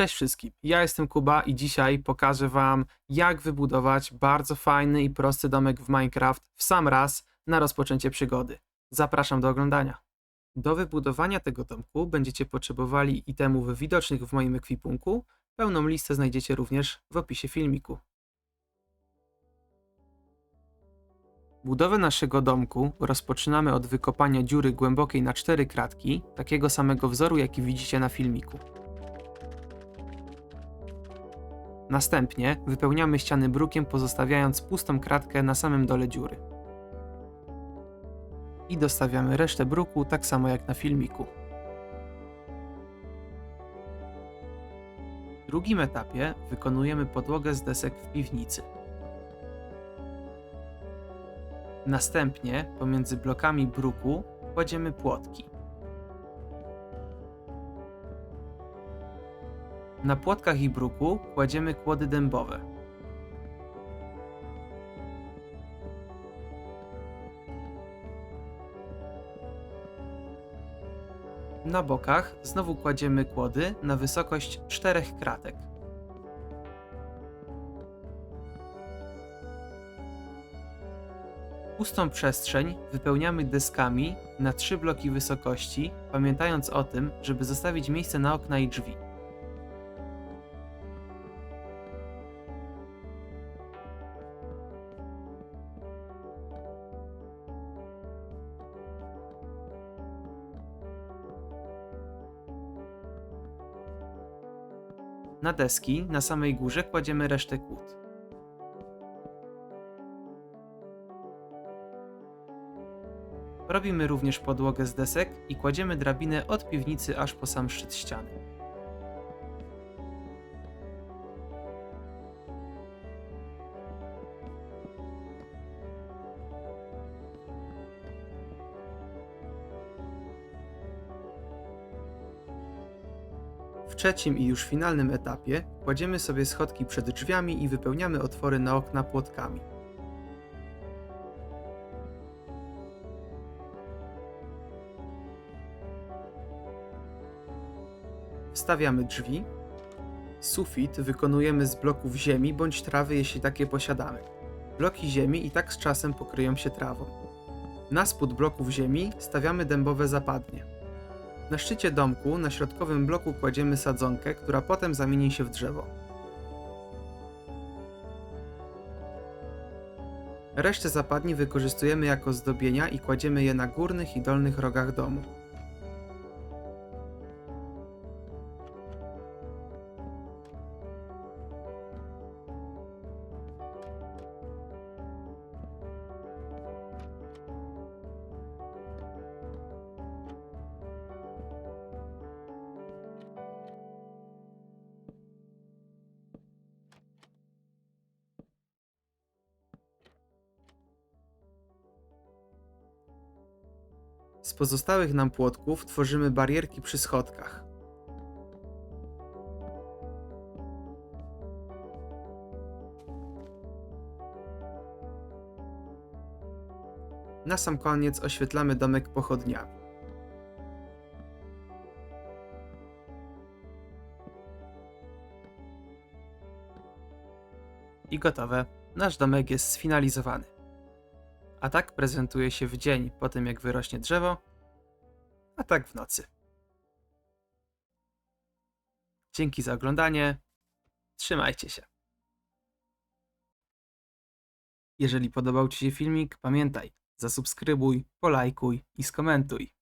Cześć wszystkim, ja jestem Kuba i dzisiaj pokażę Wam, jak wybudować bardzo fajny i prosty domek w Minecraft w sam raz na rozpoczęcie przygody. Zapraszam do oglądania. Do wybudowania tego domku będziecie potrzebowali itemów widocznych w moim ekwipunku. Pełną listę znajdziecie również w opisie filmiku. Budowę naszego domku rozpoczynamy od wykopania dziury głębokiej na 4 kratki, takiego samego wzoru jaki widzicie na filmiku. Następnie wypełniamy ściany brukiem, pozostawiając pustą kratkę na samym dole dziury. I dostawiamy resztę bruku tak samo jak na filmiku. W drugim etapie wykonujemy podłogę z desek w piwnicy. Następnie pomiędzy blokami bruku kładziemy płotki. Na płotkach i bruku kładziemy kłody dębowe. Na bokach znowu kładziemy kłody na wysokość czterech kratek. Pustą przestrzeń wypełniamy deskami na trzy bloki wysokości, pamiętając o tym, żeby zostawić miejsce na okna i drzwi. Na deski na samej górze kładziemy resztę kłód. Robimy również podłogę z desek i kładziemy drabinę od piwnicy aż po sam szczyt ściany. W trzecim i już finalnym etapie kładziemy sobie schodki przed drzwiami i wypełniamy otwory na okna płotkami. Wstawiamy drzwi. Sufit wykonujemy z bloków ziemi bądź trawy, jeśli takie posiadamy. Bloki ziemi i tak z czasem pokryją się trawą. Na spód bloków ziemi stawiamy dębowe zapadnie. Na szczycie domku, na środkowym bloku kładziemy sadzonkę, która potem zamieni się w drzewo. Resztę zapadni wykorzystujemy jako zdobienia i kładziemy je na górnych i dolnych rogach domu. Z pozostałych nam płotków tworzymy barierki przy schodkach. Na sam koniec oświetlamy domek pochodniami. I gotowe. Nasz domek jest sfinalizowany. A tak prezentuje się w dzień po tym, jak wyrośnie drzewo, a tak w nocy. Dzięki za oglądanie. Trzymajcie się. Jeżeli podobał Ci się filmik, pamiętaj, zasubskrybuj, polajkuj i skomentuj.